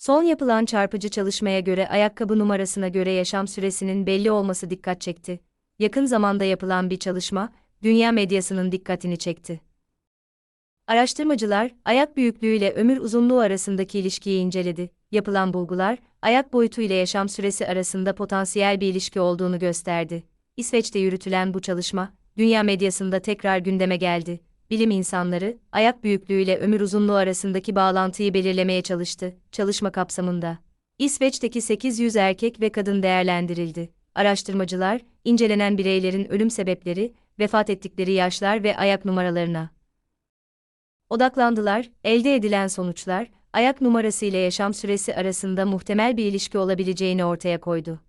Son yapılan çarpıcı çalışmaya göre ayakkabı numarasına göre yaşam süresinin belli olması dikkat çekti. Yakın zamanda yapılan bir çalışma, dünya medyasının dikkatini çekti. Araştırmacılar, ayak büyüklüğü ile ömür uzunluğu arasındaki ilişkiyi inceledi. Yapılan bulgular, ayak boyutu ile yaşam süresi arasında potansiyel bir ilişki olduğunu gösterdi. İsveç'te yürütülen bu çalışma, dünya medyasında tekrar gündeme geldi. Bilim insanları, ayak büyüklüğü ile ömür uzunluğu arasındaki bağlantıyı belirlemeye çalıştı. Çalışma kapsamında İsveç'teki 800 erkek ve kadın değerlendirildi. Araştırmacılar, incelenen bireylerin ölüm sebepleri, vefat ettikleri yaşlar ve ayak numaralarına odaklandılar. Elde edilen sonuçlar, ayak numarası ile yaşam süresi arasında muhtemel bir ilişki olabileceğini ortaya koydu.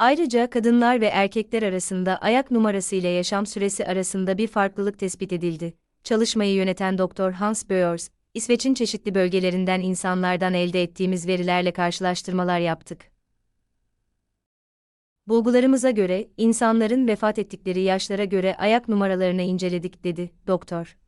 Ayrıca kadınlar ve erkekler arasında ayak numarası ile yaşam süresi arasında bir farklılık tespit edildi. Çalışmayı yöneten Dr. Hans Böers, İsveç'in çeşitli bölgelerinden insanlardan elde ettiğimiz verilerle karşılaştırmalar yaptık. Bulgularımıza göre, insanların vefat ettikleri yaşlara göre ayak numaralarını inceledik, dedi doktor.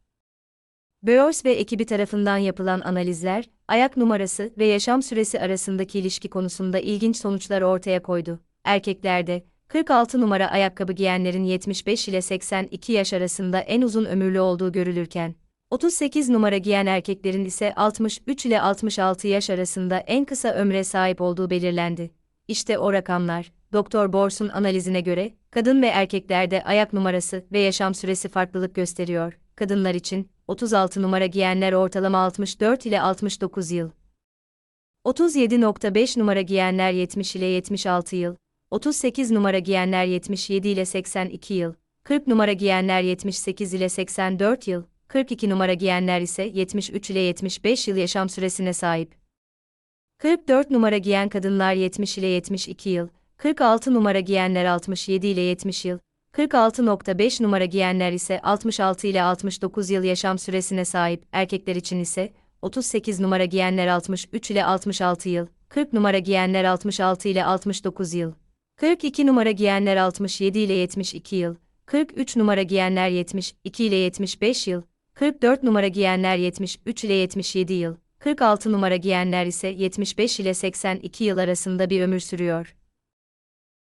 Böers ve ekibi tarafından yapılan analizler, ayak numarası ve yaşam süresi arasındaki ilişki konusunda ilginç sonuçlar ortaya koydu. Erkeklerde, 46 numara ayakkabı giyenlerin 75 ile 82 yaş arasında en uzun ömürlü olduğu görülürken, 38 numara giyen erkeklerin ise 63 ile 66 yaş arasında en kısa ömre sahip olduğu belirlendi. İşte o rakamlar. Doktor Bors'un analizine göre, kadın ve erkeklerde ayak numarası ve yaşam süresi farklılık gösteriyor. Kadınlar için, 36 numara giyenler ortalama 64 ile 69 yıl. 37.5 numara giyenler 70 ile 76 yıl. 38 numara giyenler 77 ile 82 yıl. 40 numara giyenler 78 ile 84 yıl. 42 numara giyenler ise 73 ile 75 yıl yaşam süresine sahip. 44 numara giyen kadınlar 70 ile 72 yıl, 46 numara giyenler 67 ile 70 yıl, 46.5 numara giyenler ise 66 ile 69 yıl yaşam süresine sahip, erkekler için ise 38 numara giyenler 63 ile 66 yıl, 40 numara giyenler 66 ile 69 yıl, 42 numara giyenler 67 ile 72 yıl, 43 numara giyenler 72 ile 75 yıl, 44 numara giyenler 73 ile 77 yıl, 46 numara giyenler ise 75 ile 82 yıl arasında bir ömür sürüyor.